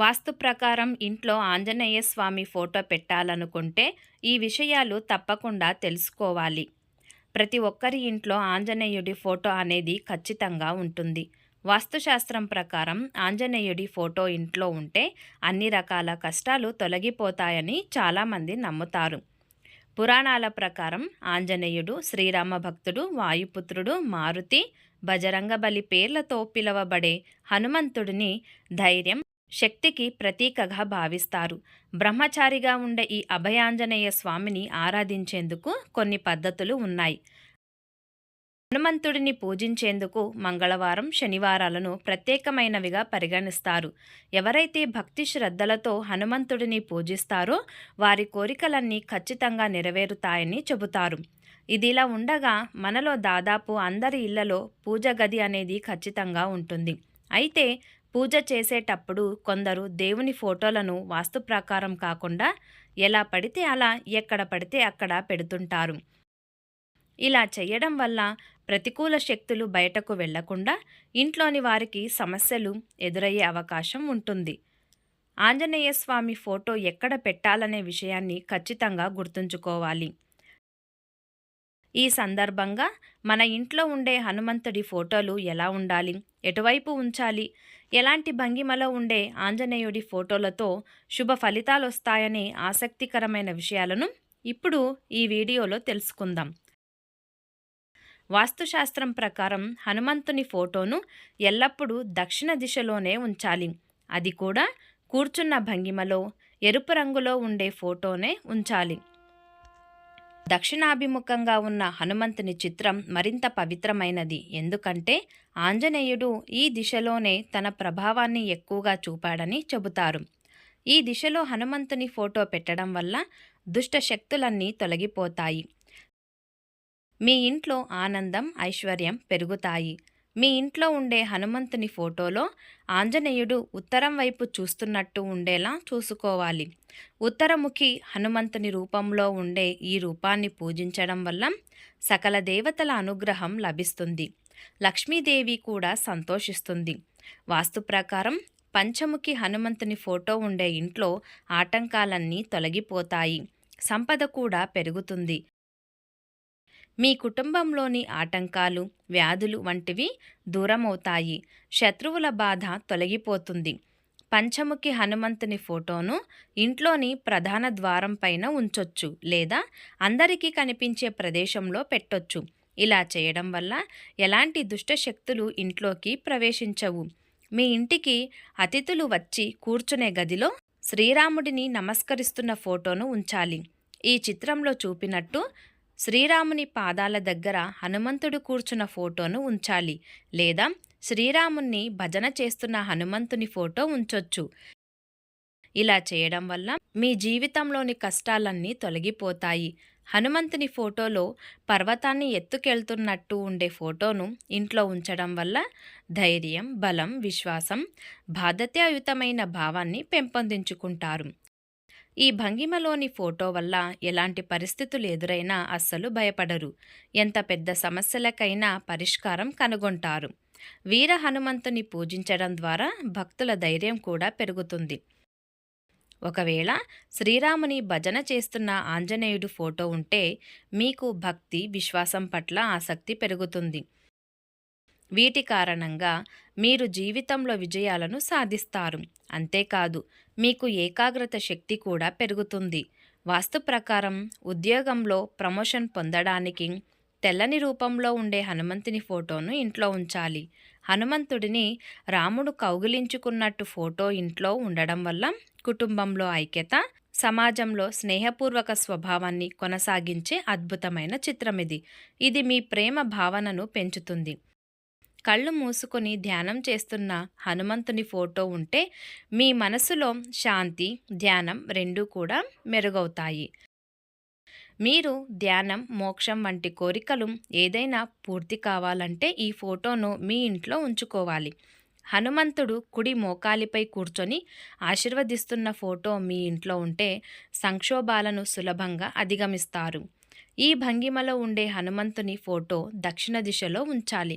వాస్తు ప్రకారం ఇంట్లో ఆంజనేయ స్వామి ఫోటో పెట్టాలనుకుంటే ఈ విషయాలు తప్పకుండా తెలుసుకోవాలి. ప్రతి ఒక్కరి ఇంట్లో ఆంజనేయుడి ఫోటో అనేది ఖచ్చితంగా ఉంటుంది. వాస్తుశాస్త్రం ప్రకారం ఆంజనేయుడి ఫోటో ఇంట్లో ఉంటే అన్ని రకాల కష్టాలు తొలగిపోతాయని చాలామంది నమ్ముతారు. పురాణాల ప్రకారం ఆంజనేయుడు శ్రీరామ భక్తుడు వాయుపుత్రుడు మారుతి బజరంగబలి పేర్లతో పిలువబడే హనుమంతుడిని ధైర్యం శక్తికి ప్రతీకగా భావిస్తారు. బ్రహ్మచారిగా ఉండే ఈ అభయాంజనేయ స్వామిని ఆరాధించేందుకు కొన్ని పద్ధతులు ఉన్నాయి. హనుమంతుడిని పూజించేందుకు మంగళవారం శనివారాలను ప్రత్యేకమైనవిగా పరిగణిస్తారు. ఎవరైతే భక్తి శ్రద్ధలతో హనుమంతుడిని పూజిస్తారో వారి కోరికలన్నీ ఖచ్చితంగా నెరవేరుతాయని చెబుతారు. ఇదిలా ఉండగా మనలో దాదాపు అందరి ఇళ్ళలో పూజ గది అనేది ఖచ్చితంగా ఉంటుంది. అయితే పూజ చేసేటప్పుడు కొందరు దేవుని ఫోటోలను వాస్తు ప్రకారం కాకుండా ఎలా పడితే అలా ఎక్కడ పడితే అక్కడ పెడుతుంటారు. ఇలా చేయడం వల్ల ప్రతికూల శక్తులు బయటకు వెళ్ళకుండా ఇంట్లోని వారికి సమస్యలు ఎదురయ్యే అవకాశం ఉంటుంది. ఆంజనేయ స్వామి ఫోటో ఎక్కడ పెట్టాలనే విషయాన్ని ఖచ్చితంగా గుర్తుంచుకోవాలి. ఈ సందర్భంగా మన ఇంట్లో ఉండే హనుమంతుడి ఫోటోలు ఎలా ఉండాలి? ఎటువైపు ఉంచాలి? ఎలాంటి భంగిమలో ఉండే ఆంజనేయుడి ఫోటోలతో శుభ ఫలితాలు వస్తాయనే ఆసక్తికరమైన విషయాలను ఇప్పుడు ఈ వీడియోలో తెలుసుకుందాం. వాస్తుశాస్త్రం ప్రకారం హనుమంతుని ఫోటోను ఎల్లప్పుడూ దక్షిణ దిశలోనే ఉంచాలి. అది కూడా కూర్చున్న భంగిమలో ఎరుపు రంగులో ఉండే ఫోటోనే ఉంచాలి. దక్షిణాభిముఖంగా ఉన్న హనుమంతుని చిత్రం మరింత పవిత్రమైనది. ఎందుకంటే ఆంజనేయుడు ఈ దిశలోనే తన ప్రభావాన్ని ఎక్కువగా చూపాడని చెబుతారు. ఈ దిశలో హనుమంతుని ఫోటో పెట్టడం వల్ల దుష్ట శక్తులన్నీ తొలగిపోతాయి. మీ ఇంట్లో ఆనందం ఐశ్వర్యం పెరుగుతాయి. మీ ఇంట్లో ఉండే హనుమంతుని ఫోటోలో ఆంజనేయుడు ఉత్తరం వైపు చూస్తున్నట్టు ఉండేలా చూసుకోవాలి. ఉత్తరముఖి హనుమంతుని రూపంలో ఉండే ఈ రూపాన్ని పూజించడం వల్ల సకల దేవతల అనుగ్రహం లభిస్తుంది. లక్ష్మీదేవి కూడా సంతోషిస్తుంది. వాస్తు ప్రకారం పంచముఖి హనుమంతుని ఫోటో ఉండే ఇంట్లో ఆటంకాలన్నీ తొలగిపోతాయి. సంపద కూడా పెరుగుతుంది. మీ కుటుంబంలోని ఆటంకాలు వ్యాధులు వంటివి దూరమవుతాయి. శత్రువుల బాధ తొలగిపోతుంది. పంచముఖి హనుమంతుని ఫోటోను ఇంట్లోని ప్రధాన ద్వారం పైన ఉంచొచ్చు లేదా అందరికీ కనిపించే ప్రదేశంలో పెట్టొచ్చు. ఇలా చేయడం వల్ల ఎలాంటి దుష్టశక్తులు ఇంట్లోకి ప్రవేశించవు. మీ ఇంటికి అతిథులు వచ్చి కూర్చునే గదిలో శ్రీరాముడిని నమస్కరిస్తున్న ఫోటోను ఉంచాలి. ఈ చిత్రంలో చూపినట్టు శ్రీరాముని పాదాల దగ్గర హనుమంతుడు కూర్చున్న ఫోటోను ఉంచాలి. లేదా శ్రీరాముణ్ణి భజన చేస్తున్న హనుమంతుని ఫోటో ఉంచొచ్చు. ఇలా చేయడం వల్ల మీ జీవితంలోని కష్టాలన్నీ తొలగిపోతాయి. హనుమంతుని ఫోటోలో పర్వతాన్ని ఎత్తుకెళ్తున్నట్టు ఉండే ఫోటోను ఇంట్లో ఉంచడం వల్ల ధైర్యం బలం విశ్వాసం బాధ్యతాయుతమైన భావాన్ని పెంపొందించుకుంటారు. ఈ భంగిమలోని ఫోటో వల్ల ఎలాంటి పరిస్థితులు ఎదురైనా అస్సలు భయపడరు. ఎంత పెద్ద సమస్యలకైనా పరిష్కారం కనుగొంటారు. వీర హనుమంతుని పూజించడం ద్వారా భక్తుల ధైర్యం కూడా పెరుగుతుంది. ఒకవేళ శ్రీరాముని భజన చేస్తున్న ఆంజనేయుడు ఫోటో ఉంటే మీకు భక్తి విశ్వాసం పట్ల ఆసక్తి పెరుగుతుంది. వీటి కారణంగా మీరు జీవితంలో విజయాలను సాధిస్తారు. అంతేకాదు మీకు ఏకాగ్రత శక్తి కూడా పెరుగుతుంది. వాస్తు ప్రకారం ఉద్యోగంలో ప్రమోషన్ పొందడానికి తెల్లని రూపంలో ఉండే హనుమంతుని ఫోటోను ఇంట్లో ఉంచాలి. హనుమంతుడిని రాముడు కౌగిలించుకున్నట్టు ఫోటో ఇంట్లో ఉండడం వల్ల కుటుంబంలో ఐక్యత సమాజంలో స్నేహపూర్వక స్వభావాన్ని కొనసాగించే అద్భుతమైన చిత్రం ఇది ఇది మీ ప్రేమ భావనను పెంచుతుంది. కళ్ళు మూసుకొని ధ్యానం చేస్తున్న హనుమంతుని ఫోటో ఉంటే మీ మనసులో శాంతి ధ్యానం రెండూ కూడా మెరుగవుతాయి. మీరు ధ్యానం మోక్షం వంటి కోరికలు ఏదైనా పూర్తి కావాలంటే ఈ ఫోటోను మీ ఇంట్లో ఉంచుకోవాలి. హనుమంతుడు కుడి మోకాలిపై కూర్చొని ఆశీర్వదిస్తున్న ఫోటో మీ ఇంట్లో ఉంటే సంక్షోభాలను సులభంగా అధిగమిస్తారు. ఈ భంగిమలో ఉండే హనుమంతుని ఫోటో దక్షిణ దిశలో ఉంచాలి.